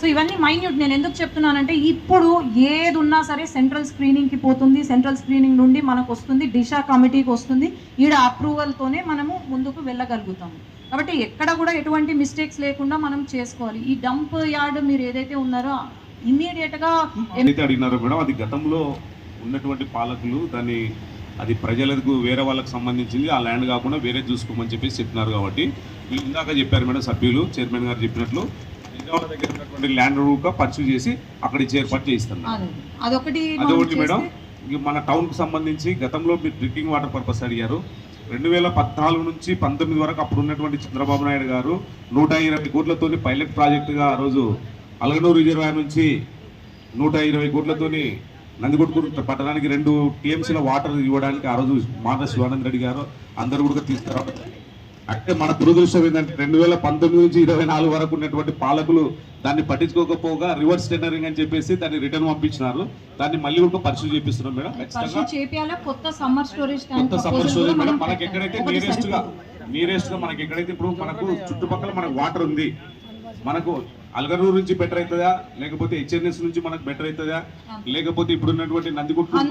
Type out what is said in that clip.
So ఇవన్నీ minute నేను ఎందుకు చెప్తున్నానంటే ఇప్పుడు ఏది ఉన్నా సరే సెంట్రల్ స్క్రీనింగ్కి పోతుంది. సెంట్రల్ స్క్రీనింగ్ నుండి మనకు వస్తుంది డిషా కమిటీకి వస్తుంది. ఈడ అప్రూవల్తోనే మనము ముందుకు వెళ్ళగలుగుతాము. కాబట్టి ఎక్కడ కూడా ఎటువంటి మిస్టేక్స్ లేకుండా మనం చేసుకోవాలి. ఈ డంప్ యార్డ్ మీరు ఏదైతే ఉన్నారో ఇమ్మీడియట్గా ఏదైతే అడిగినారో మేడం అది గతంలో ఉన్నటువంటి పాలకులు దాన్ని అది ప్రజలకు వేరే వాళ్ళకి సంబంధించింది ఆ ల్యాండ్ కాకుండా వేరే చూసుకోమని చెప్పేసి చెప్పినారు కాబట్టి. ఇందాక చెప్పారు మేడం సభ్యులు చైర్మన్ గారు చెప్పినట్లు నిజామాబాద్ దగ్గర ఉన్నటువంటి ల్యాండ్ రూకా పర్చూ చేసి అక్కడ ఇచ్చి ఏర్పాటు చేయిస్తాను అదే అదొకటి అదొకటి మేడం మన టౌన్కి సంబంధించి గతంలో మీరు డ్రింకింగ్ వాటర్ పర్పస్ అడిగారు. రెండు వేల పద్నాలుగు నుంచి పంతొమ్మిది వరకు అప్పుడు ఉన్నటువంటి చంద్రబాబు నాయుడు గారు నూట ఇరవై కోట్లతోని పైలట్ ప్రాజెక్టుగా ఆ రోజు అలగనూరు రిజర్వాయర్ నుంచి నూట ఇరవై కోట్లతోని నందికొట్కూరు పట్టణానికి రెండు టీఎంసీల వాటర్ ఇవ్వడానికి ఆ రోజు మాన శివానంద రెడ్డి గారు అందరూ కూడా తీసుకురావడం అంటే మన దురదృష్టం ఏంటంటే రెండు వేల పంతొమ్మిది నుంచి ఇరవై నాలుగు వరకు ఉన్నటువంటి పాలకులు దాన్ని పట్టించుకోకపోగా రివర్స్ టెండరింగ్ అని చెప్పేసి దాన్ని రిటర్న్ పంపించినారు. దాన్ని మళ్ళీ కూడా పరిశీలి చేపిస్తున్నాం మేడం. ఖచ్చితంగా కొత్త సమ్మర్ స్టోరేజ్ కొత్త సమ్మర్ మేడం మనం మనకి ఎక్కడైతే నియరెస్ట్గా. నియరెస్ట్గా మనకి ఎక్కడైతే ఇప్పుడు మనకు చుట్టుపక్కల మనకు వాటర్ ఉంది మనకు అల్గనూరు నుంచి బెటర్ అవుతుందా? లేకపోతే హెచ్ఎన్ఎస్ నుంచి మనకు బెటర్ అవుతుందా? లేకపోతే ఇప్పుడు ఉన్నటువంటి నందిగుట్టు